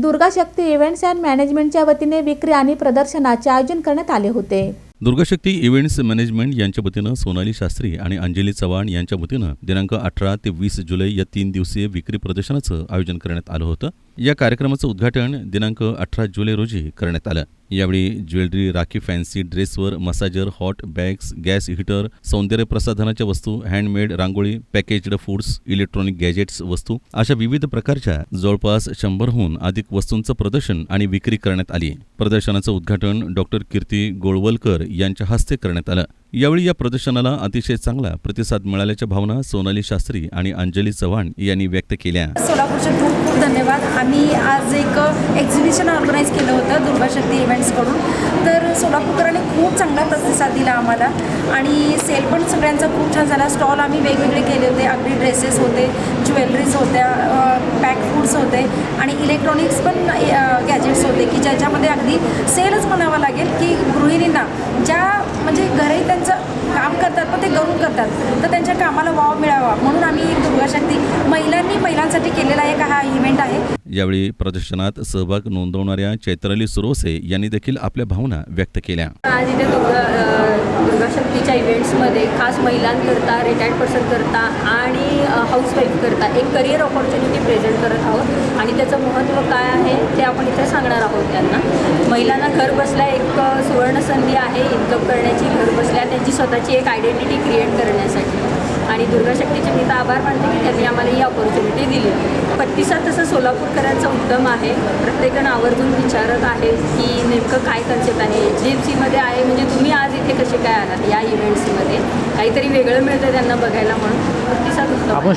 Durga Shakti events and मॅनेजमेंटच्या वतीने विक्री आणि प्रदर्शनाचे आयोजन करण्यात आले होते. दुर्गाशक्ती इव्हेंट्स मॅनेजमेंट यांच्या वतीनं सोनाली शास्त्री आणि अंजली चव्हाण यांच्या वतीनं दिनांक अठरा ते वीस जुलै या तीन दिवसीय विक्री प्रदर्शनाचं आयोजन करण्यात आलं होतं. या कार्यक्रमाचं उद्घाटन दिनांक अठरा जुलै रोजी करण्यात आलं. यावेळी jewellery rakhi fancy ड्रेसवर massager hot bags gas heater सौंदर्य प्रसाधनाच्या वस्तू handmade rangoli packaged foods electronic gadgets वस्तू अशा विविध प्रकारच्या जवळपास शंभरहून अधिक वस्तूंचं प्रदर्शन आणि विक्री करण्यात आली. प्रदर्शनाचं उद्घाटन डॉक्टर कीर्ती गोळवलकर यांच्या हस्ते करण्यात आलं. यावेळी या प्रदर्शनाला अतिशय चांगला प्रतिसाद मिळाल्याच्या भावना सोनाली शास्त्री आणि अंजली चव्हाण यांनी व्यक्त केल्या. सोलापूरच्या धन्यवाद. आम्ही आज एक एक्झिबिशन ऑर्गनाईज केलं होतं दुर्गाशक्ती इव्हेंट्सकडून तर सोलापूरकरांनी खूप चांगला प्रतिसाद दिला आम्हाला. आणि सेल पण सगळ्यांचा खूप छान झाला. स्टॉल आम्ही वेगवेगळे केले होते. अगदी ड्रेसेस होते ज्वेलरीज होत्या पॅक फूड्स होते आणि इलेक्ट्रॉनिक्स पण गॅजेट्स होते की ज्याच्यामध्ये अगदी सेलच म्हणावं लागेल की गृहिणींना ज्या म्हणजे घरी त्यांचं काम करतात पण ते घरून करतात. तर त्यांच्या कामाला वाव मिळावा. म्हणून आम्ही दुर्गाशक्ती महिलांनी महिलांसाठी केलेला एक हा इव्हेंट आहे. यावेळी प्रदर्शनात सहभाग नोंदवणाऱ्या चैत्राली सुरोसे यांनी देखील आपल्या भावना व्यक्त केल्या. आज इथे दुर्गाशक्तीच्या इव्हेंट्समध्ये खास महिलांकरता रिटायर्ड पर्सन करता आणि हाऊसवाईफ करता एक करिअर ऑपॉर्च्युनिटी प्रेझेंट करत आहोत. आणि त्याचं महत्त्व काय आहे ते आपण इथे सांगणार आहोत त्यांना. महिलांना घर बसल्या एक सुवर्ण संधी आहे. इन्कम करण्याची घर बसल्या त्यांची स्वतःची एक आयडेंटिटी क्रिएट करण्यासाठी. आणि दुर्गाशक्तीचे मी तर आभार मानते की त्यांनी आम्हाला ही ऑपॉर्च्युनिटी दिली. प्रतिसाद तसं सोलापूरकरांचा उत्तम आहे. प्रत्येकजण आवर्जून विचारत आहे की नेमकं काय कन्सेप्ट आहे. एच डी एफ सीमध्ये आहे म्हणजे तुम्ही आज इथे कसे काय आलात या इव्हेंट्समध्ये काहीतरी वेगळं मिळतं त्यांना बघायला म्हणून. प्रतिसाद उत्तम आपण